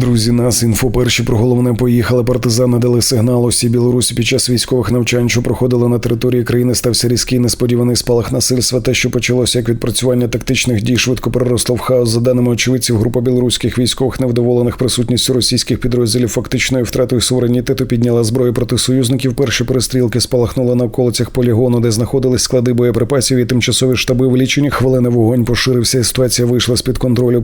Друзі, нас інфо перші про головне поїхали. Партизани дали сигнал. Усі Білорусі під час військових навчань, що проходили на території країни, стався різкий несподіваний спалах насильства. Те, що почалося як відпрацювання тактичних дій, швидко переросло в хаос. За даними очевидців, група білоруських військових невдоволених присутністю російських підрозділів фактичною втратою суверенітету підняла зброю проти союзників. Перші перестрілки спалахнули на околицях полігону, де знаходились склади боєприпасів і тимчасові штаби. В лічені хвилини вогонь поширився. і Ситуація вийшла з під контролю.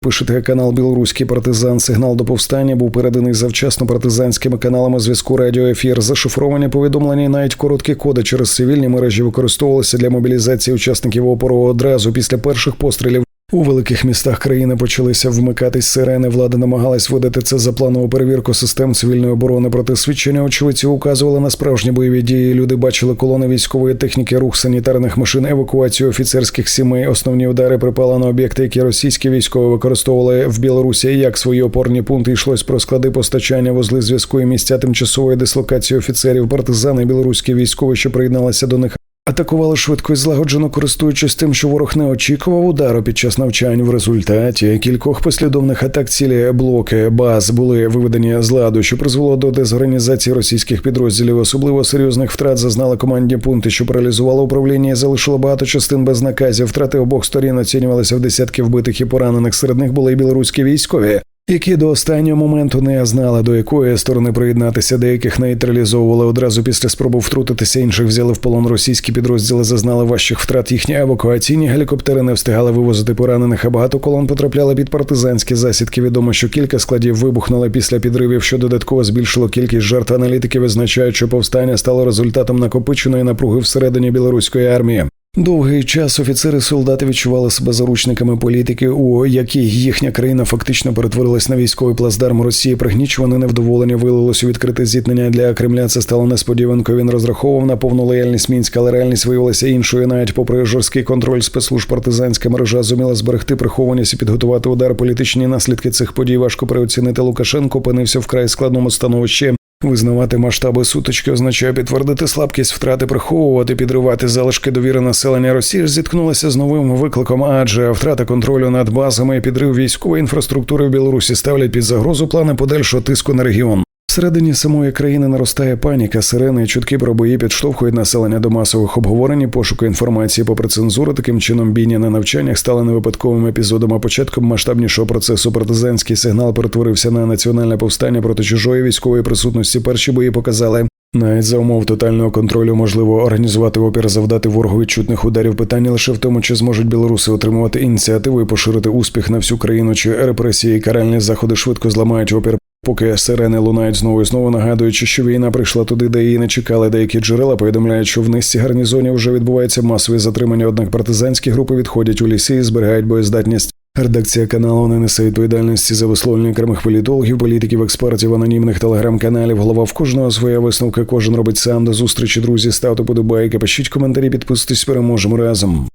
Пишете канал Білоруський партизан. Сигнал до повстання був переданий завчасно партизанськими каналами зв'язку радіоефір. Зашифровані повідомлення і навіть короткі коди через цивільні мережі використовувалися для мобілізації учасників опору одразу після перших пострілів. У великих містах країни почалися вмикатись сирени. Влада намагалась видати це за планову перевірку систем цивільної оборони. Проте свідчення очевидців указували на справжні бойові дії. Люди бачили колони військової техніки, рух санітарних машин, евакуацію офіцерських сімей. Основні удари припали на об'єкти, які російські військові використовували в Білорусі як свої опорні пункти. Йшлось про склади постачання, вузли зв'язку і місця тимчасової дислокації офіцерів. Партизани білоруські військові, що приєдналися до них. Атакували швидко і злагоджено, користуючись тим, що ворог не очікував удару під час навчань. В результаті кількох послідовних атак цілі блоки баз були виведені з ладу, що призвело до дезорганізації російських підрозділів. Особливо серйозних втрат зазнали командні пункти, що паралізувало управління і залишило багато частин без наказів. Втрати обох сторін оцінювалися в десятки вбитих і поранених. Серед них були і білоруські військові. Які до останнього моменту не знали, до якої сторони приєднатися, деяких нейтралізовували одразу після спроби втрутитися. Інших взяли в полон російські підрозділи, зазнали важчих втрат. Їхні евакуаційні гелікоптери не встигали вивозити поранених. А багато колон потрапляли під партизанські засідки. Відомо, що кілька складів вибухнули після підривів, що додатково збільшило кількість жертв. Аналітики визначають, що повстання стало результатом накопиченої напруги всередині білоруської армії. Довгий час офіцери солдати відчували себе заручниками політики, у якій їхня країна фактично перетворилась на військовий плацдарм Росії. Пригнічуване невдоволення вилилось у відкрите зіткнення для Кремля. Це стало несподіванкою. Він розраховував на повну лояльність мінська, але реальність виявилася іншою. Навіть попри жорсткий контроль спецслужб партизанська мережа зуміла зберегти прихованість і підготувати удар. Політичні наслідки цих подій важко переоцінити. Лукашенко опинився вкрай складному становищі. Визнавати масштаби сутички означає підтвердити слабкість втрати, приховувати, підривати залишки довіри населення Росії зіткнулася з новим викликом, адже втрата контролю над базами і підрив військової інфраструктури в Білорусі ставлять під загрозу плани подальшого тиску на регіон. Всередині самої країни наростає паніка, сирени і чутки про бої підштовхують населення до масових обговорень, пошуку інформації попри цензуру. Таким чином бійня на навчаннях стали не випадковим епізодом, а початком масштабнішого процесу. Партизанський сигнал перетворився на національне повстання проти чужої військової присутності. Перші бої показали. Навіть за умов тотального контролю можливо організувати опір, завдати ворогу відчутних ударів. Питання лише в тому, чи зможуть білоруси отримувати ініціативу і поширити успіх на всю країну, чи репресії і каральні заходи швидко зламають опір. Поки сирени лунають знову і знову, нагадуючи, що війна прийшла туди, де її не чекали. Деякі джерела повідомляють, що в низці гарнізонів вже відбувається масові затримання. Однак партизанські групи відходять у ліси і зберігають боєздатність. Редакція каналу не несе відповідальності за висловлення окремих політологів, політиків, експертів, анонімних телеграм-каналів. Голова в кожного своя висновка. Кожен робить сам до зустрічі. Друзі, ставте подобайки, пишіть коментарі, підписуйтесь. Переможемо разом.